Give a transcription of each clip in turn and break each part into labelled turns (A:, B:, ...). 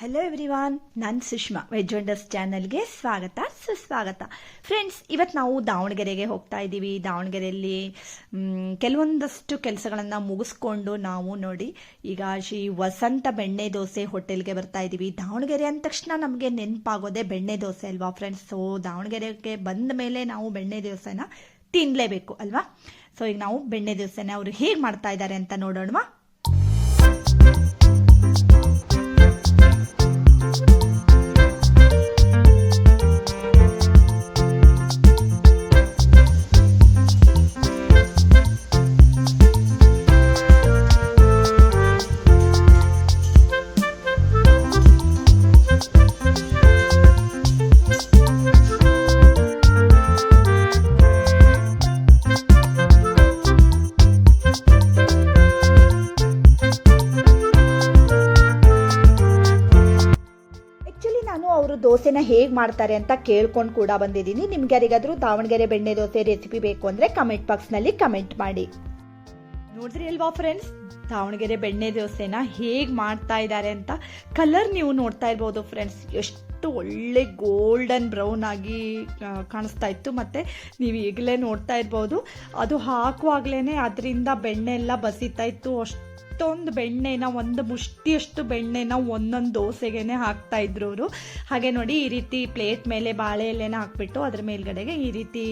A: Hello everyone ನಾನು Sushma veg wonders ಚಾನಲ್ಗೆ ಸ್ವಾಗತ, ಸುಸ್ವಾಗತ. ಫ್ರೆಂಡ್ಸ್ ಇವತ್ತು ನಾವು ದಾವಣಗೆರೆಗೆ ಹೋಗ್ತಾ ಇದ್ದೀವಿ. ದಾವಣಗೆರೆಯಲ್ಲಿ ಕೆಲವೊಂದಷ್ಟು ಕೆಲಸಗಳನ್ನು ಮುಗಿಸ್ಕೊಂಡು ನಾವು ನೋಡಿ, ಈಗ ಶ್ರೀ ವಸಂತ ಬೆಣ್ಣೆ ದೋಸೆ ಹೋಟೆಲ್ಗೆ ಬರ್ತಾ ಇದ್ದೀವಿ. ದಾವಣಗೆರೆ ಅಂದ ತಕ್ಷಣ ನಮಗೆ ನೆನಪಾಗೋದೆ ಬೆಣ್ಣೆ ದೋಸೆ ಅಲ್ವಾ ಫ್ರೆಂಡ್ಸ್ ಸೊ ದಾವಣಗೆರೆಗೆ ಬಂದ ಮೇಲೆ ನಾವು ಬೆಣ್ಣೆ ದೋಸೆನ ತಿನ್ನಲೇಬೇಕು ಅಲ್ವಾ? ಸೊ ಈಗ ನಾವು ಬೆಣ್ಣೆ ದೋಸೆನ ಅವರು ಹೇಗೆ ಮಾಡ್ತಾ ಇದ್ದಾರೆ ಅಂತ ನೋಡೋಣವಾ? ನಾನು ಅವರು ದೋಸೆನ ಹೇಗೆ ಮಾಡ್ತಾರೆ ಅಂತ ಕೇಳ್ಕೊಂಡು ಕೂಡ ಬಂದಿದ್ದೀನಿ. ನಿಮ್ಗೆ ಯಾರಿಗಾದರೂ ದಾವಣಗೆರೆ ಬೆಣ್ಣೆ ದೋಸೆ ರೆಸಿಪಿ ಬೇಕು ಅಂದರೆ ಕಮೆಂಟ್ ಬಾಕ್ಸ್ನಲ್ಲಿ ಕಮೆಂಟ್ ಮಾಡಿ. ನೋಡಿದ್ರಿ ಅಲ್ವಾ ಫ್ರೆಂಡ್ಸ್ ದಾವಣಗೆರೆ ಬೆಣ್ಣೆ ದೋಸೆನ ಹೇಗೆ ಮಾಡ್ತಾ ಇದ್ದಾರೆ ಅಂತ ಕಲರ್ ನೀವು ನೋಡ್ತಾ ಇರ್ಬೋದು ಫ್ರೆಂಡ್ಸ್ ಎಷ್ಟು ಒಳ್ಳೆ ಗೋಲ್ಡನ್ ಬ್ರೌನ್ ಆಗಿ ಕಾಣಿಸ್ತಾ ಇತ್ತು. ಮತ್ತು ನೀವು ಈಗಲೇ ನೋಡ್ತಾ ಇರ್ಬೋದು. ಅದು ಹಾಕುವಾಗಲೇ ಅದರಿಂದ ಬೆಣ್ಣೆ ಎಲ್ಲ ಬಸಿತಾ ಇತ್ತು. ಅಷ್ಟೊಂದು ಬೆಣ್ಣೆನ, ಒಂದು ಮುಷ್ಟಿಯಷ್ಟು ಬೆಣ್ಣೆನ ಒಂದೊಂದು ದೋಸೆಗೆನೆ ಹಾಕ್ತಾ ಇದ್ರು ಅವರು. ಹಾಗೆ ನೋಡಿ ಈ ರೀತಿ ಪ್ಲೇಟ್ ಮೇಲೆ ಬಾಳೆ ಎಲೆನ ಹಾಕ್ಬಿಟ್ಟು ಅದ್ರ ಮೇಲ್ಗಡೆಗೆ ಈ ರೀತಿ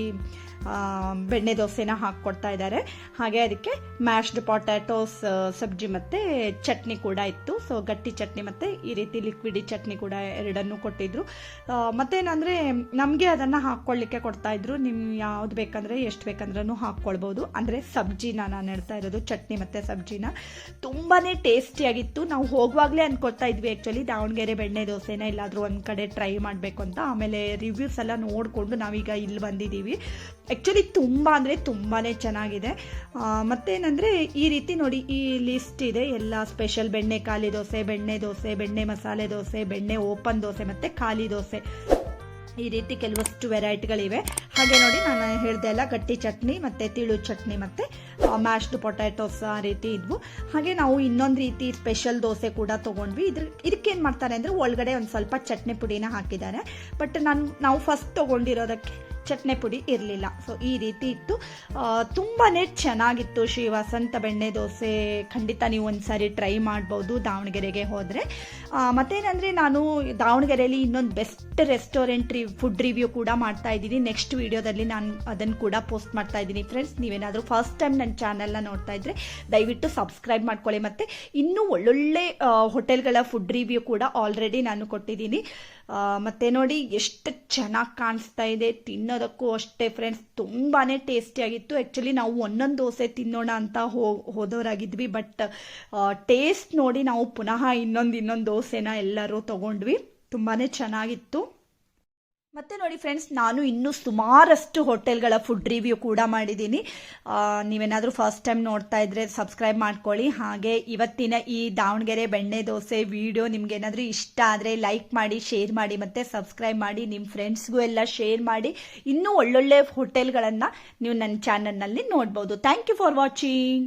A: ಬೆಣ್ಣೆ ದೋಸೆನ ಹಾಕ್ಕೊಡ್ತಾ ಇದ್ದಾರೆ ಹಾಗೆ ಅದಕ್ಕೆ ಮ್ಯಾಶ್ಡ್ ಪೊಟ್ಯಾಟೋಸ್ ಸಬ್ಜಿ ಮತ್ತು ಚಟ್ನಿ ಕೂಡ ಇತ್ತು. ಸೊ ಗಟ್ಟಿ ಚಟ್ನಿ ಮತ್ತು ಈ ರೀತಿ ಲಿಕ್ವಿಡಿ ಚಟ್ನಿ ಕೂಡ ಎರಡನ್ನೂ ಕೊಟ್ಟಿದ್ರು. ಮತ್ತೆ ಮತ್ತೇನಂದರೆ ನಮಗೆ ಅದನ್ನು ಹಾಕ್ಕೊಳ್ಳಿಕ್ಕೆ ಕೊಡ್ತಾ ಇದ್ರು. ನಿಮ್ ಯಾವ್ದು ಬೇಕಂದರೆ, ಎಷ್ಟು ಬೇಕಂದ್ರೂ ಹಾಕ್ಕೊಳ್ಬೋದು. ಅಂದರೆ ಸಬ್ಜಿನ ನಾನು ಹೇಳ್ತಾ ಇರೋದು, ಚಟ್ನಿ ಮತ್ತು ಸಬ್ಜಿನ. ತುಂಬಾ ಟೇಸ್ಟಿಯಾಗಿತ್ತು. ನಾವು ಹೋಗುವಾಗಲೇ ಅನ್ಕೊಳ್ತಾ ಇದ್ವಿ ಆ್ಯಕ್ಚುಲಿ ದಾವಣಗೆರೆ ಬೆಣ್ಣೆ ದೋಸೆನ ಎಲ್ಲಾದರೂ ಒಂದು ಕಡೆ ಟ್ರೈ ಮಾಡಬೇಕು ಅಂತ. ಆಮೇಲೆ ರಿವ್ಯೂಸ್ ಎಲ್ಲ ನೋಡಿಕೊಂಡು ನಾವೀಗ ಇಲ್ಲಿ ಬಂದಿದ್ದೀವಿ. ಆ್ಯಕ್ಚುಲಿ ತುಂಬ ಅಂದರೆ ತುಂಬಾ ಚೆನ್ನಾಗಿದೆ. ಮತ್ತೇನೆಂದರೆ ಈ ರೀತಿ ನೋಡಿ ಈ ಲಿಸ್ಟ್ ಇದೆ. ಎಲ್ಲ ಸ್ಪೆಷಲ್ ಬೆಣ್ಣೆ, ಖಾಲಿ ದೋಸೆ, ಬೆಣ್ಣೆ ದೋಸೆ, ಬೆಣ್ಣೆ ಮಸಾಲೆ ದೋಸೆ, ಬೆಣ್ಣೆ ಓಪನ್ ದೋಸೆ ಮತ್ತು ಖಾಲಿ ದೋಸೆ. ಈ ರೀತಿ ಕೆಲವಷ್ಟು ವೆರೈಟಿಗಳಿವೆ ಹಾಗೆ ನೋಡಿ ನಾನು ಹೇಳಿದೆ ಎಲ್ಲ ಗಟ್ಟಿ ಚಟ್ನಿ ಮತ್ತು ತಿಳು ಚಟ್ನಿ ಮತ್ತು ಮ್ಯಾಶ್ಡ್ ಪೊಟ್ಯಾಟೋಸ್ ಆ ರೀತಿ ಇದ್ವು. ಹಾಗೆ ನಾವು ಇನ್ನೊಂದು ರೀತಿ ಸ್ಪೆಷಲ್ ದೋಸೆ ಕೂಡ ತೊಗೊಂಡ್ವಿ. ಇದ್ರ, ಇದಕ್ಕೇನು ಮಾಡ್ತಾರೆ ಅಂದರೆ ಒಳಗಡೆ ಒಂದು ಸ್ವಲ್ಪ ಚಟ್ನಿ ಪುಡಿನ ಹಾಕಿದ್ದಾರೆ. ಬಟ್ ನಾನು, ನಾವು ಫಸ್ಟ್ ತೊಗೊಂಡಿರೋದಕ್ಕೆ ಚಟ್ನಿ ಪುಡಿ ಇರಲಿಲ್ಲ. ಸೊ ಈ ರೀತಿ ಇತ್ತು ತುಂಬಾ ಚೆನ್ನಾಗಿತ್ತು ಶ್ರೀ ವಸಂತ ಬೆಣ್ಣೆ ದೋಸೆ. ಖಂಡಿತ ನೀವು ಒಂದ್ಸಾರಿ ಟ್ರೈ ಮಾಡ್ಬೋದು ದಾವಣಗೆರೆಗೆ ಹೋದರೆ. ಮತ್ತೇನಂದರೆ ನಾನು ದಾವಣಗೆರೆಯಲ್ಲಿ ಇನ್ನೊಂದು ಬೆಸ್ಟ್ ರೆಸ್ಟೋರೆಂಟ್ ರಿ ಫುಡ್ ರಿವ್ಯೂ ಕೂಡ ಮಾಡ್ತಾ ಇದ್ದೀನಿ. ನೆಕ್ಸ್ಟ್ ವಿಡಿಯೋದಲ್ಲಿ ನಾನು ಅದನ್ನು ಕೂಡ ಪೋಸ್ಟ್ ಮಾಡ್ತಾ ಇದ್ದೀನಿ ಫ್ರೆಂಡ್ಸ್. ನೀವೇನಾದರೂ ಫಸ್ಟ್ ಟೈಮ್ ನನ್ನ ಚಾನಲ್ನ ನೋಡ್ತಾ ಇದ್ದರೆ ದಯವಿಟ್ಟು ಸಬ್ಸ್ಕ್ರೈಬ್ ಮಾಡ್ಕೊಳ್ಳಿ. ಮತ್ತು ಇನ್ನೂ ಒಳ್ಳೊಳ್ಳೆ ಹೋಟೆಲ್ಗಳ ಫುಡ್ ರಿವ್ಯೂ ಕೂಡ ಆಲ್ರೆಡಿ ನಾನು ಕೊಟ್ಟಿದ್ದೀನಿ. ಮತ್ತು ನೋಡಿ ಎಷ್ಟು ಚೆನ್ನಾಗಿ ಕಾಣಿಸ್ತಾ ಇದೆ. ತಿನ್ನೋದಕ್ಕೂ ಅಷ್ಟೇ ಫ್ರೆಂಡ್ಸ್ ತುಂಬಾ ಟೇಸ್ಟಿಯಾಗಿತ್ತು ಆ್ಯಕ್ಚುಲಿ ನಾವು ಒಂದೊಂದು ದೋಸೆ ತಿನ್ನೋಣ ಅಂತ ಹೋ, ಹೋದವರಾಗಿದ್ವಿ ಬಟ್ ಟೇಸ್ಟ್ ನೋಡಿ ನಾವು ಪುನಃ ಇನ್ನೊಂದು ಇನ್ನೊಂದು ದೋಸೆನ ಎಲ್ಲರೂ ತಗೊಂಡ್ವಿ. ತುಂಬಾ ಚೆನ್ನಾಗಿತ್ತು. ಮತ್ತೆ ನೋಡಿ ಫ್ರೆಂಡ್ಸ್ ನಾನು ಇನ್ನೂ ಸುಮಾರಷ್ಟು ಹೋಟೆಲ್ಗಳ ಫುಡ್ ರಿವ್ಯೂ ಕೂಡ ಮಾಡಿದ್ದೀನಿ. ನೀವೇನಾದರೂ ಫಸ್ಟ್ ಟೈಮ್ ನೋಡ್ತಾ ಇದ್ರೆ ಸಬ್ಸ್ಕ್ರೈಬ್ ಮಾಡ್ಕೊಳ್ಳಿ. ಹಾಗೆ ಇವತ್ತಿನ ಈ ದಾವಣಗೆರೆ ಬೆಣ್ಣೆ ದೋಸೆ ವಿಡಿಯೋ ನಿಮ್ಗೆ ಏನಾದರೂ ಇಷ್ಟ ಆದರೆ ಲೈಕ್ ಮಾಡಿ ಶೇರ್ ಮಾಡಿ, ಮತ್ತು ಸಬ್ಸ್ಕ್ರೈಬ್ ಮಾಡಿ ನಿಮ್ಮ ಫ್ರೆಂಡ್ಸ್ಗೂ ಎಲ್ಲ ಶೇರ್ ಮಾಡಿ. ಇನ್ನೂ ಒಳ್ಳೊಳ್ಳೆ ಹೋಟೆಲ್ಗಳನ್ನು ನೀವು ನನ್ನ ಚಾನಲ್ನಲ್ಲಿ ನೋಡ್ಬೋದು. Thank you for watching